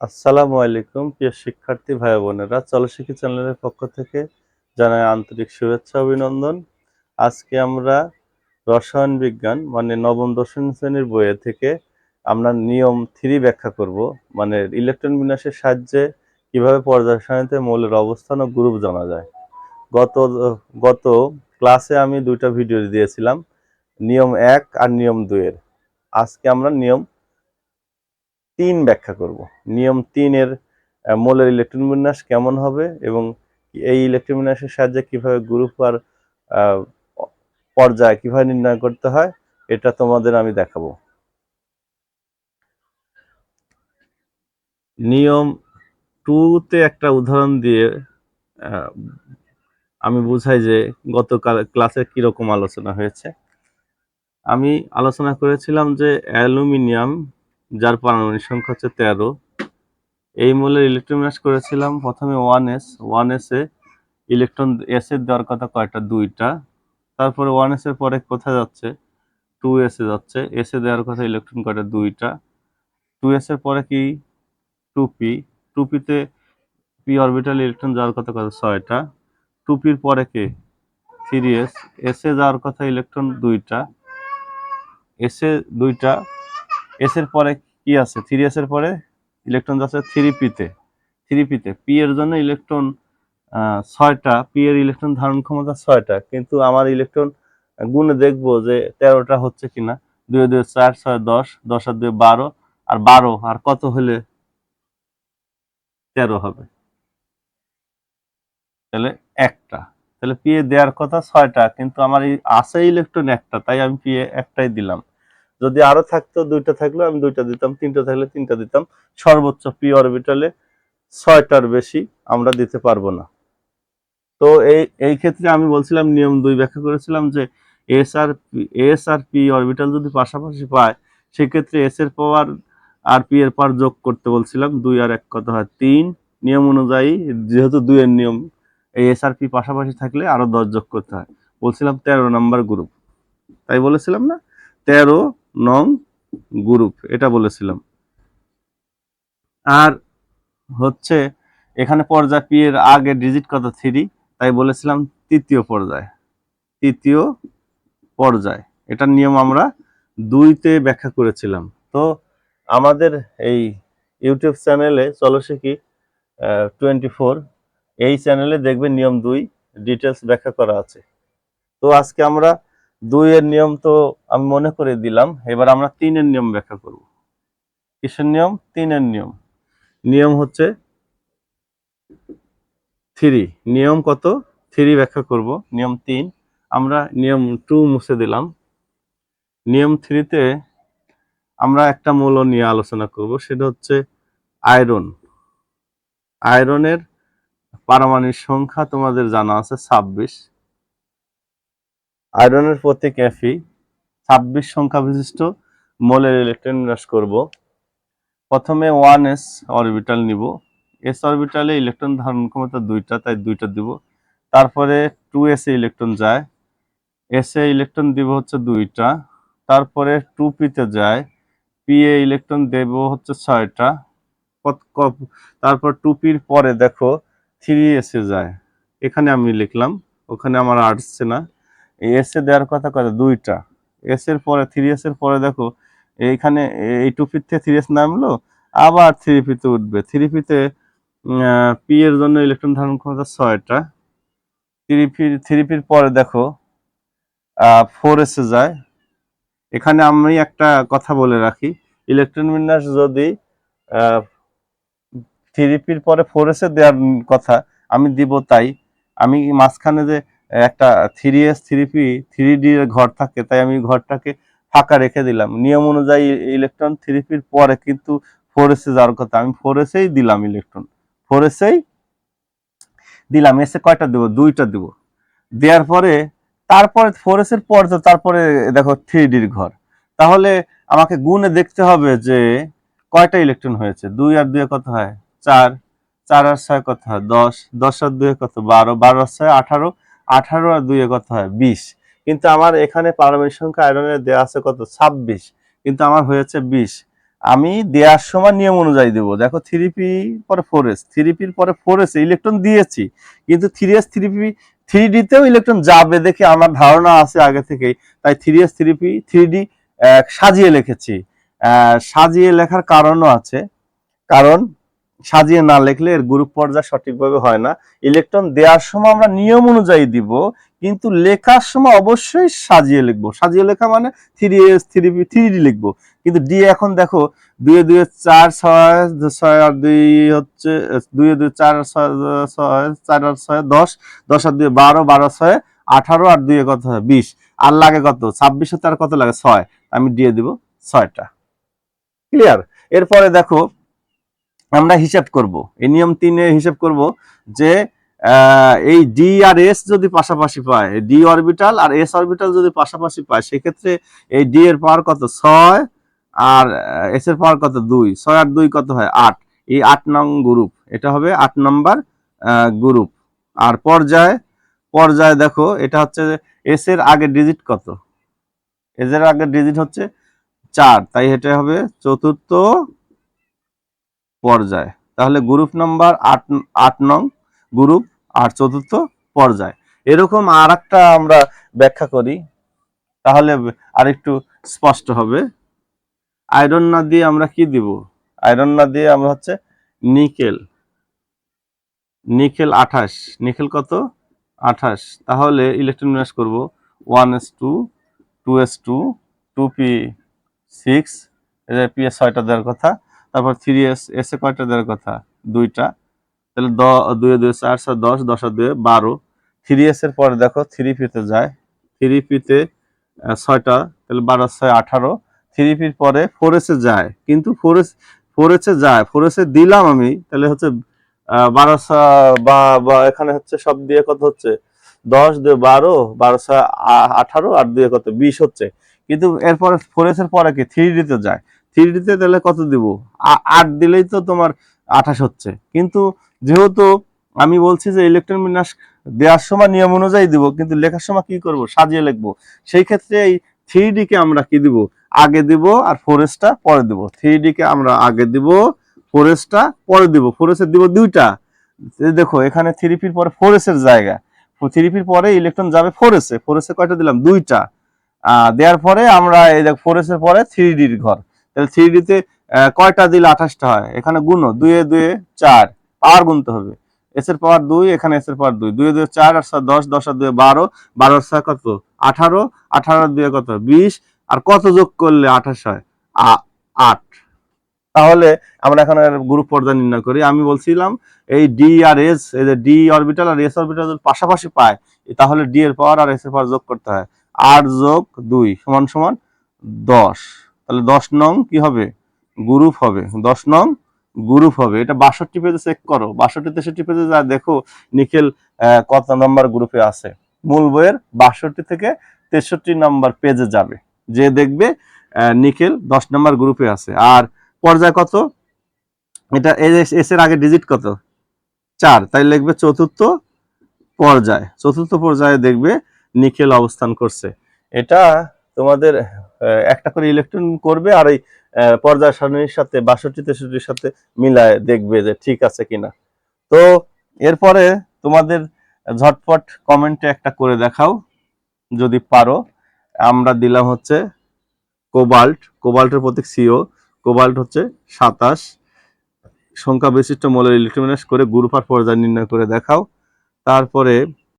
আসসালামু আলাইকুম, প্রিয় শিক্ষার্থী ভাই বোনেরা। চলশিক্ষী চ্যানেলের পক্ষ থেকে জানাই আন্তরিক শুভেচ্ছা, অভিনন্দন। আজকে আমরা রসায়ন বিজ্ঞান মানে নবম, দশম শ্রেণির বইয়ে থেকে আমরা নিয়ম থ্রি ব্যাখ্যা করব। মানে ইলেকট্রন বিন্যাসের সাহায্যে কীভাবে পর্যায় সারণীতে মৌলের অবস্থান ও গ্রুপ জানা যায়। গত গত ক্লাসে আমি দুইটা ভিডিও দিয়েছিলাম, নিয়ম এক আর নিয়ম দুইয়ের। আজকে আমরা নিয়ম তিন ব্যাখ্যা করব। নিয়ম তিনের মোলের ইলেকট্রন বিন্যাস কেমন হবে এবং এই ইলেকট্রন বিন্যাসের সাহায্যে কীভাবে গ্রুপ আর পর্যায় কীভাবে নির্ণয় করতে হয়, এটা তোমাদের আমি দেখাবো। নিয়ম টুতে একটা উদাহরণ দিয়ে আমি বুঝাই যে গতকাল ক্লাসে কীরকম আলোচনা হয়েছে। আমি আলোচনা করেছিলাম যে অ্যালুমিনিয়াম যার পারমাণবিক সংখ্যা হচ্ছে তেরো। এই মূলের ইলেকট্রন বিন্যাস করেছিলাম প্রথমে ওয়ান এস ওয়ান এসে ইলেকট্রন এস এর দেওয়ার কথা কয়টা? দুইটা। তারপরে ওয়ান এস এর পরে কোথায় যাচ্ছে? টু এস যাচ্ছে। এস দেওয়ার কথা ইলেকট্রন কয়টা? দুইটা। টু এস এর পরে কি? টু পি টু পিতে পি অরবিটাল ইলেকট্রন যাওয়ার কথা কত ছয়টা। টু পির পরে কে? থ্রি এস এস যাওয়ার কথা ইলেকট্রন দুইটা। এস দুইটা। এস এর পরে কি আছে? থ্রি এস এর পরে ইলেকট্রন যাচ্ছে থ্রি পিতে থ্রি পিতে পি এর জন্য ইলেকট্রন ছয়টা পি এর ইলেকট্রন ধারণ ক্ষমতা ছয়টা। কিন্তু আমার ইলেকট্রন গুণে দেখব যে তেরোটা হচ্ছে কিনা। দুই দুই চার, ছয়, দশ দশ আর দুই বারো, আর বারো, আর কত হলে তেরো হবে? তাহলে একটা। তাহলে পি এ দেওয়ার কথা ছয়টা, কিন্তু আমার এই আছে ইলেকট্রন একটা, তাই আমি পি এ একটাই দিলাম। যদি আরও থাকতো, দুইটা থাকলে আমি দুইটা দিতাম, তিনটা থাকলে তিনটা দিতাম। সর্বোচ্চ পি অরবিটালে ছয়টার বেশি আমরা দিতে পারব না। তো এই এই ক্ষেত্রে আমি বলছিলাম, নিয়ম দুই ব্যাখ্যা করেছিলাম যে এস আর এস আর পি অরবিটাল যদি পাশাপাশি পায়, সেক্ষেত্রে এস এর পাওয়ার আর পি এর পাওয়ার যোগ করতে বলছিলাম, দুই আর এক কত হয়? তিন। নিয়ম অনুযায়ী, যেহেতু দুইয়ের নিয়ম, এই এস আর পি পাশাপাশি থাকলে আরও দশ যোগ করতে হয়। বলছিলাম তেরো নাম্বার গ্রুপ তাই বলেছিলাম না? তেরো নং গ্রুপ, এটা বলেছিলাম। আর হচ্ছে এখানে পর্যায় পি এর আগে ডিজিট কত? থ্রি তাই বলেছিলাম তৃতীয় পর্যায়। তৃতীয় পর্যায়, এটার নিয়ম আমরা দুইতে ব্যাখ্যা করেছিলাম। তো আমাদের এই ইউটিউব চ্যানেলে চলো শিখি টোয়েন্টি ফোর এই চ্যানেলে দেখবেন নিয়ম দুই ডিটেলস ব্যাখ্যা করা আছে। তো আজকে আমরা দুইয়ের নিয়ম তো আমি মনে করে দিলাম, এবার আমরা তিনের নিয়ম ব্যাখ্যা করব। কিসের নিয়ম? তিনের নিয়ম। নিয়ম হচ্ছে থ্রি। নিয়ম কত? থ্রি ব্যাখ্যা করব, নিয়ম তিন। আমরা নিয়ম টু মুছে দিলাম। নিয়ম থ্রিতে আমরা একটা মূল নিয়ে আলোচনা করব, সেটা হচ্ছে আয়রন। আয়রনের পারমাণবিক সংখ্যা তোমাদের জানা আছে ছাব্বিশ। আয়রনের প্রতীক এফি ছাব্বিশ সংখ্যা বিশিষ্ট মোলের ইলেকট্রন বিন্যাস করব। প্রথমে ওয়ান এস অরবিটাল নিব। এস অরবিটালে ইলেকট্রন ধারণ ক্ষমতা দুইটা, তাই দুইটা দিব। তারপরে টু এস ইলেকট্রন যায়। এস ইলেকট্রন দিব হচ্ছে দুইটা। তারপরে টু পিতে যায়। পি এ ইলেকট্রন দেব হচ্ছে ছয়টা। তারপর টু পির পরে দেখো থ্রি এসে যায়। এখানে আমি লিখলাম। ওখানে আমার আসছে না। এস এ দেওয়ার কথা কথা দুইটা। এস এর পরে থ্রি এস এর পরে দেখো, এইখানে এই টু পির থেকে থ্রি এস নামলো, আবার থ্রি পিতে উঠবে। থ্রি পিতে পি এর জন্য ইলেকট্রন ধারণ ক্ষমতা ছয়টা। থ্রি পি থ্রি পির পরে দেখো ফোর এসে যায়। এখানে আমি একটা কথা বলে রাখি ইলেকট্রন বিন্যাস যদি থ্রি পির পরে ফোর এসে দেওয়ার কথা আমি দিব তাই, আমি মাঝখানে যে একটা three S three P three D এর ঘর থাকে, তাই আমি ঘরটাকে ফাঁকা রেখে দিলাম। নিয়ম অনুযায়ী ইলেকট্রন থ্রি পির পরে কিন্তু ফোর এসে যাওয়ার কথা। আমি ফোর এসেই দিলাম ইলেকট্রন ফোর এসেই দিলাম এসে কয়টা দেবো? দুইটা দিব। দেওয়ার পরে, তারপরে ফোর এসের পর তো তারপরে দেখো থ্রি ডির ঘর। তাহলে আমাকে গুণে দেখতে হবে যে কয়টা ইলেকট্রন হয়েছে? দুই আর দুয়ে কত হয়? চার। চার আর ছয় কত হয়? দশ। দশ আর দুয়ে কত? বারো। বারো আর ছয় আঠারো। আঠারো আর দুয়ে কত হয়, বিশ। কিন্তু আমার এখানে পারমাণবিক সংখ্যা আয়রনের দেওয়া আছে কত? ছাব্বিশ। কিন্তু আমার হয়েছে বিশ। আমি দেওয়ার সময় নিয়ম অনুযায়ী দেবো। দেখো থ্রি পি পরে ফোর এস থ্রি পির পরে ফোর এস ইলেকট্রন দিয়েছি। কিন্তু three S three P three ডিতেও ইলেকট্রন যাবে দেখে আমার ধারণা আছে আগে থেকেই। তাই three S three P three D সাজিয়ে লিখেছি। সাজিয়ে লেখার কারণও আছে। কারণ সাজিয়ে না লিখলে এর গ্রুপ পর্যায় সঠিকভাবে হয় না। ইলেকট্রন দেওয়ার সময় আমরা নিয়ম অনুযায়ী দিব, কিন্তু লেখার সময় অবশ্যই সাজিয়ে লিখব। সাজিয়ে লেখা মানে three S three P three D লিখব। কিন্তু ডি এখন দেখো, দুয়ে দুয়ে চার ছয় ছয় আর দুই হচ্ছে, দুয়ে দুই চার ছয় ছয়, চার আর ছয় দশ দশ আর দুই বারো বারো ছয়, আঠারো আর দুয়ে কত হয়? বিশ। আর লাগে কত? ছাব্বিশে তার কত লাগে? ছয়। আমি দিয়ে দিব ছয়টা। ক্লিয়ার এরপরে দেখো আমরা হিসাব করব। এই নিয়ম তিনে হিসাব করব যে এই ডি আর এস যদি পাশাপাশি পায় ডি অরবিটাল আর এস অরবিটাল যদি পাশাপাশি পায়, সেক্ষেত্রে এই ডি এর পাওয়ার কত? ছয় আর এস এর পাওয়ার কত? দুই। ছয় আর দুই কত হয়? আট। এই আট নং গ্রুপ এটা হবে আট নম্বর গ্রুপ আর পর্যায় পর্যায় দেখো, এটা হচ্ছে এস এর আগে ডিজিট কত? এস এর আগে ডিজিট হচ্ছে চার। তাই এটা হবে চতুর্থ পর্যায়। তাহলে গ্রুপ নাম্বার আট আট নং গ্রুপ আর চতুর্থ পর্যায়। এরকম আর একটা আমরা ব্যাখ্যা করি। তাহলে আরেকটু স্পষ্ট হবে। আয়রন না দিয়ে আমরা কি দিব? আয়রন না দিয়ে আমরা হচ্ছে নিকেল নিকেল আঠাশ। নিকেল কত? আঠাশ। তাহলে ইলেকট্রন বিন্যাস করব one S two two S two two P six P S ছয়টা দেওয়ার কথা। তারপর থ্রি এস এস এ কয়টা দেওয়ার কথা? দুইটা। তাহলে দুয়ে দুয়ে চার ছয় দশ দশ দুয়ে বারো। থ্রি এস এর পরে দেখো থ্রি পিতে যায়। থ্রি পিতে ছয়টা তাহলে বারো ছয় আঠারো। থ্রি পির পরে ফোর এসে যায়। কিন্তু ফোর এস ফোর এসে যায়। ফোর এসে দিলাম আমি তাহলে হচ্ছে আহ, বারো বা এখানে হচ্ছে সব দিয়ে কত হচ্ছে? দশ দুয়ে বারো বারো ছয় আঠারো আর দুয়ে কত? বিশ হচ্ছে। কিন্তু এরপরে ফোর এস এর পরে কি? থ্রি ডিতে যায়। থ্রি ডিতে তাহলে কত দিব? আট দিলেই তো তোমার আঠাশ হচ্ছে। কিন্তু যেহেতু আমি বলছি যে ইলেকট্রন বিন্যাস দেওয়ার সময় নিয়ম অনুযায়ী দিব, কিন্তু লেখার সময় কি করব? সাজিয়ে লিখব। সেই ক্ষেত্রে এই থ্রি কে আমরা কি দিব? আগে দিব আর ফোরেসটা পরে দিব। থ্রি কে আমরা আগে দিব ফোরেসটা পরে দিব। ফোরেসের দিব দুইটা। দেখো, এখানে থ্রি পির পরে ফোরেসের জায়গা। থ্রি পির পরে ইলেকট্রন যাবে ফোরেসে ফোরেসে কয়টা দিলাম? দুইটা। দেওয়ার পরে আমরা এই দেখ ফোরেসের পরে থ্রি ডির ঘর। তাহলে থ্রি ডিতে কয়টা দিলে আঠাশটা হয়? এখানে গুণো দুয়ে দুয়ে চার। পাওয়ার গুনতে হবে। এস এর পাওয়ার দুই, এখানে এস এর পাওয়ার দুই। দুয়ে দুয়ে চার আর দশ দশ আর দুয়ে বারো। বারো আর কত? আঠারো। আঠারো আর দুয়ে কত? বিশ। আর কত যোগ করলে আঠাশ হয়? আট। তাহলে আমরা এখন গ্রুপ পর্যায় নির্ণয় করি। আমি বলছিলাম, এই ডি আর এস এই যে ডি অরবিটাল আর এস অরবিটাল পাশাপাশি পায়, তাহলে ডি এর পাওয়ার আর এস এর পাওয়ার যোগ করতে হয়। আট যোগ দুই, সমান সমান দশ। তাহলে দশ নং কি হবে? গ্রুপ হবে। দশ নং গ্রুপ হবে। এটা বাষট্টি পেজে চেক করো। বাষট্টি তেষট্টি পেজে যা দেখো আহ, কত নম্বর গ্রুপে আছে? মূল বইয়ের বাষট্টি থেকে তেষট্টি নম্বর পেজে যাবে। যে দেখবে নিকেল দশ নম্বর গ্রুপে আছে। আর পর্যায় কত? এটা এস এর আগে ডিজিট কত? চার। তাই লিখবে চতুর্থ পর্যায়। চতুর্থ পর্যায়ে দেখবে নিকেল অবস্থান করছে। এটা তোমাদের একটা করে ইলেকট্রন করবে আর এই পর্যায় সারণীর সাথে, বাষট্টি, তেষট্টির সাথে মিলায় দেখবে যে ঠিক আছে কিনা। তো এরপরে তোমাদের ঝটপট কমেন্টে একটা করে দেখাও, যদি পারো। আমরা দিলাম হচ্ছে কোবাল্ট। কোবাল্টের প্রতীক সিও। কোবাল্ট হচ্ছে সাতাশ। সংখ্যা বিশিষ্ট মৌলের ইলেকট্রন করে গ্রুপ আর পর্যায় নির্ণয় করে দেখাও। তারপরে